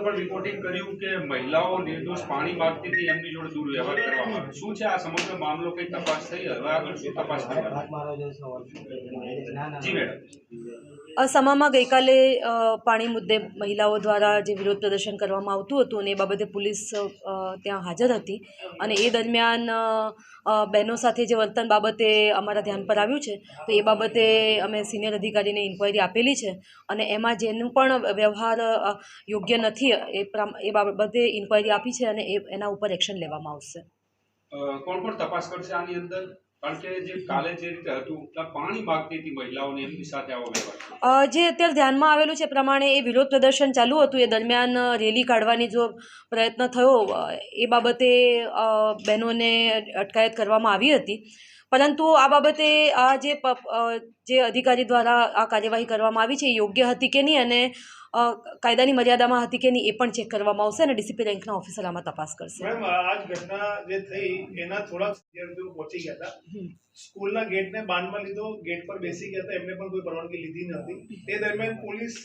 પણ રિપોર્ટિંગ કર્યું કે મહિલાઓ નિર્દોષ પાણી માંગતી હતી એમની જોડે દુર્વ્યવહાર કરવામાં આવ્યો શું છે આ સમગ્ર મામલો? કઈ તપાસ થઈ? હવે આગળ શું તપાસ જી મેડમ. અસમામાં ગઈકાલે પાણી મુદ્દે મહિલાઓ દ્વારા જે વિરોધ પ્રદર્શન કરવામાં આવતું હતું અને એ બાબતે પોલીસ ત્યાં હાજર હતી. અને એ દરમિયાન બહેનો સાથે જે વર્તન બાબતે અમારા ધ્યાન પર આવ્યું છે તો એ બાબતે અમે સિનિયર અધિકારીને ઇન્ક્વાયરી આપેલી છે. અને એમાં જેનું પણ વ્યવહાર યોગ્ય નથી એ પ્રમ- એ બાબતે ઇન્ક્વાયરી આપી છે અને એ એના ઉપર એક્શન લેવામાં આવશે. કોણ કોણ તપાસ કરશે આની અંદર? કારણ કે જે કાલે જે રીતે હતું પાણી માંગતી હતી મહિલાઓને એમની સાથે આવો વ્યવહાર. જે અત્યારે ધ્યાનમાં આવેલું છે એ પ્રમાણે એ વિરોધ પ્રદર્શન ચાલુ હતું એ દરમિયાન રેલી કાઢવાની જો પ્રયત્ન થયો એ બાબતે બહેનોને અટકાયત કરવામાં આવી હતી. પરંતુ આ બાબતે આ જે જે અધિકારી દ્વારા આ કાર્યવાહી કરવામાં આવી છે એ યોગ્ય હતી કે નહીં? અને કાયદાની મર્યાદામાં હતી કે નહીં એ પણ ચેક કરવામાં આવશે અને ડીસીપી રેન્કના ઓફિસર આમાં તપાસ કરશે. મેમ આજ ઘટના જે થઈ એના થોડાક વિદ્યાર્થીઓ પહોંચી ગયા હતા. સ્કૂલના ગેટને બાંધમાં લીધો ગેટ પર બેસી ગયા હતા એમને પણ કોઈ પરવાનગી લીધી નથી તે દરમિયાન પોલીસ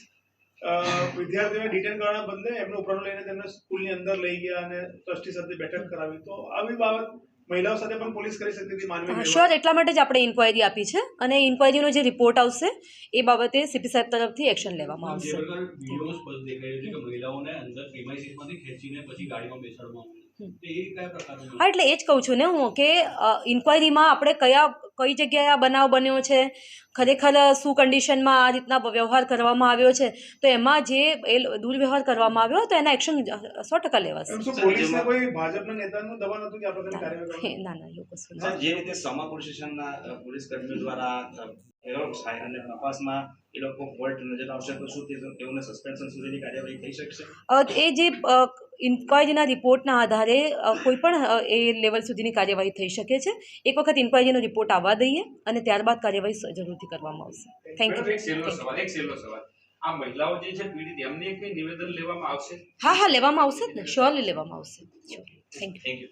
વિદ્યાર્થીઓને ડિટેન કરવાના બદલે એમને ઉપરનું લઈને તેમને સ્કૂલની અંદર લઈ ગયા અને ટ્રસ્ટી સાથે બેઠક કરાવી. તો આવી બાબત મહિલાઓ સાથે પણ પોલીસ કરી શકતી હતી માનવી શ્યોર એટલા માટે જ આપણે ઇન્ક્વાયરી આપી છે અને ઇન્ક્વાયરીનો જે રિપોર્ટ આવશે એ બાબતે સીપી સાહેબ તરફથી એક્શન લેવામાં આવશે. મહિલાઓને અંદર પ્રિમાઇસીસમાંથી ખેંચીને પછી ગાડીમાં બેસાડવામાં હા એટલે એ જ કહું છું ને હું કે ઇન્ક્વાયરીમાં આપણે કયા કઈ જગ્યાએ આ બનાવ બન્યો છે ખરેખર શું કન્ડિશનમાં આ રીતના વ્યવહાર કરવામાં આવ્યો છે? તો એમાં જે એ દુર્વ્યવહાર કરવામાં આવ્યો તો એના એક્શન સો ટકા લેવાશે એમ શું પોલીસને કોઈ ભાજપના નેતાનું દબાણ હતું કે આ પ્રકારની કાર્યવાહી કરવા? ના ના એવું કશું જે રીતે સમા પોલીસ સ્ટેશનના અ, પોલીસ કર્મીઓ દ્વારા અ, થાય અને તપાસમાં એ લોકો ફોલ્ટ નજર આવશે તો શું તેઓને સસ્પેન્શન સુધીની કાર્યવાહી થઈ શકશે? એ જે ઇન્ક્વાયરીના રિપોર્ટના આધારે કોઈ પણ એ લેવલ સુધીની કાર્યવાહી થઈ શકે છે. એક વખત ઇન્ક્વાયરીનો રિપોર્ટ આવવા દઈએ અને ત્યારબાદ કાર્યવાહી સ- જરૂરથી કરવામાં આવશે. થેન્ક યુ એક સવાલ સવાલ. આ મહિલાઓ જે છે પીડિત એમને કઈ નિવેદન લેવામાં આવશે? હા હા લેવામાં આવશે જ ને. શ્યોરલી લેવામાં આવશે. Thank you thank you